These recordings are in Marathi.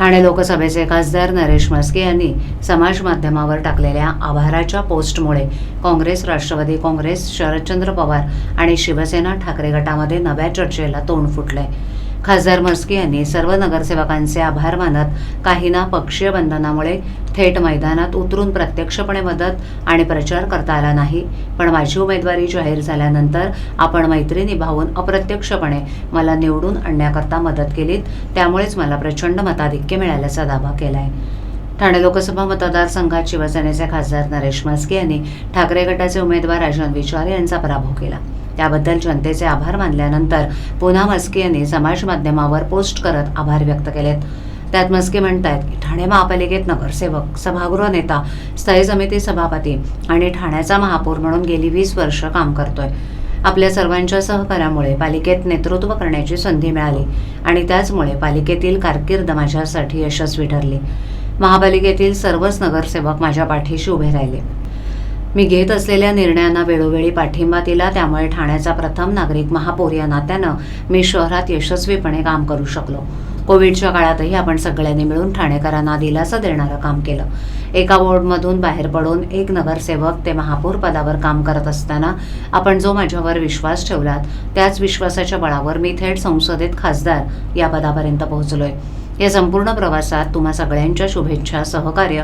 ठाणे लोकसभेचे खासदार नरेश म्हस्के यांनी समाज माध्यमावर टाकलेल्या आभाराच्या पोस्टमुळे काँग्रेस राष्ट्रवादी काँग्रेस शरदचंद्र पवार आणि शिवसेना ठाकरे गटामध्ये नव्या चर्चेला तोंड फुटलंय. खासदार म्हस्के यांनी सर्व नगरसेवकांचे आभार मानत काहींना पक्षीय बंधनामुळे थेट मैदानात उतरून प्रत्यक्षपणे मदत आणि प्रचार करता आला नाही. पण माझी उमेदवारी जाहीर झाल्यानंतर आपण मैत्री निभावून अप्रत्यक्षपणे मला निवडून आणण्याकरता मदत केलीत त्यामुळेच मला प्रचंड मताधिक्य मिळाल्याचा दावा आहे ठाणे लोकसभा मतदारसंघात शिवसेनेचे खासदार नरेश म्हस्के यांनी ठाकरे गटाचे उमेदवार राजन विचारे यांचा पराभव केला. त्याबद्दल जनतेचे आभार मानल्यानंतर पुन्हा म्हस्के यांनी समाज माध्यमावर पोस्ट करत आभार व्यक्त केलेत. त्यात म्हस्के म्हणतायत की ठाणे महापालिकेत नगरसेवक सभागृह नेता स्थायी समिती सभापती आणि ठाण्याचा महापौर म्हणून गेली वीस वर्ष काम करतोय. आपल्या सर्वांच्या सहकार्यामुळे पालिकेत नेतृत्व करण्याची संधी मिळाली आणि त्याचमुळे पालिकेतील कारकीर्द माझ्यासाठी यशस्वी ठरली. महापालिकेतील सर्वच नगरसेवक माझ्या पाठीशी उभे राहिले. मी घेत असलेल्या निर्णयांना वेळोवेळी पाठिंबा दिला त्यामुळे ठाण्याचा प्रथम नागरिक महापौर या नात्यानं मी शहरात यशस्वीपणे काम करू शकलो. कोविडच्या काळातही आपण सगळ्यांनी मिळून ठाणेकरांना दिलासा देणारं काम केलं. एका वॉर्डमधून बाहेर पडून एक नगरसेवक ते महापौर पदावर काम करत असताना आपण जो माझ्यावर विश्वास ठेवलात त्याच विश्वासाच्या बळावर मी थेट संसदेत खासदार या पदापर्यंत पोहोचलोय. या संपूर्ण प्रवासात तुम्हा सगळ्यांच्या शुभेच्छा सहकार्य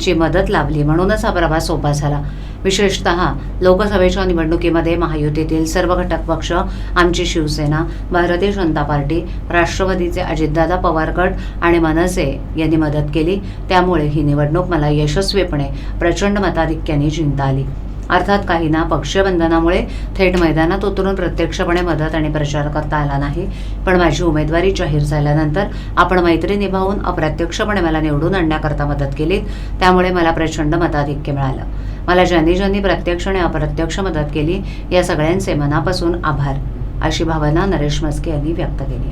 ची मदत लाभली. म्हणूनच हा प्रवास सोपा झाला. विशेषतः लोकसभेच्या निवडणुकीमध्ये महायुतीतील सर्व घटक पक्ष आमची शिवसेना भारतीय जनता पार्टी राष्ट्रवादीचे अजितदादा पवार गट आणि मनसे यांनी मदत केली. त्यामुळे ही निवडणूक मला यशस्वीपणे प्रचंड मताधिक्याने जिंकता आली. अर्थात काहींना पक्षबंधनामुळे थेट मैदानात उतरून प्रत्यक्षपणे मदत आणि प्रचार करता आला नाही. पण माझी उमेदवारी जाहीर झाल्यानंतर आपण मैत्री निभावून अप्रत्यक्षपणे मला निवडून आणण्याकरता मदत केली त्यामुळे मला प्रचंड मताधिक्य मिळालं. मला ज्यांनी ज्यांनी प्रत्यक्ष आणि अप्रत्यक्ष मदत केली या सगळ्यांचे मनापासून आभार. अशी भावना नरेश मस्के यांनी व्यक्त केली आहे.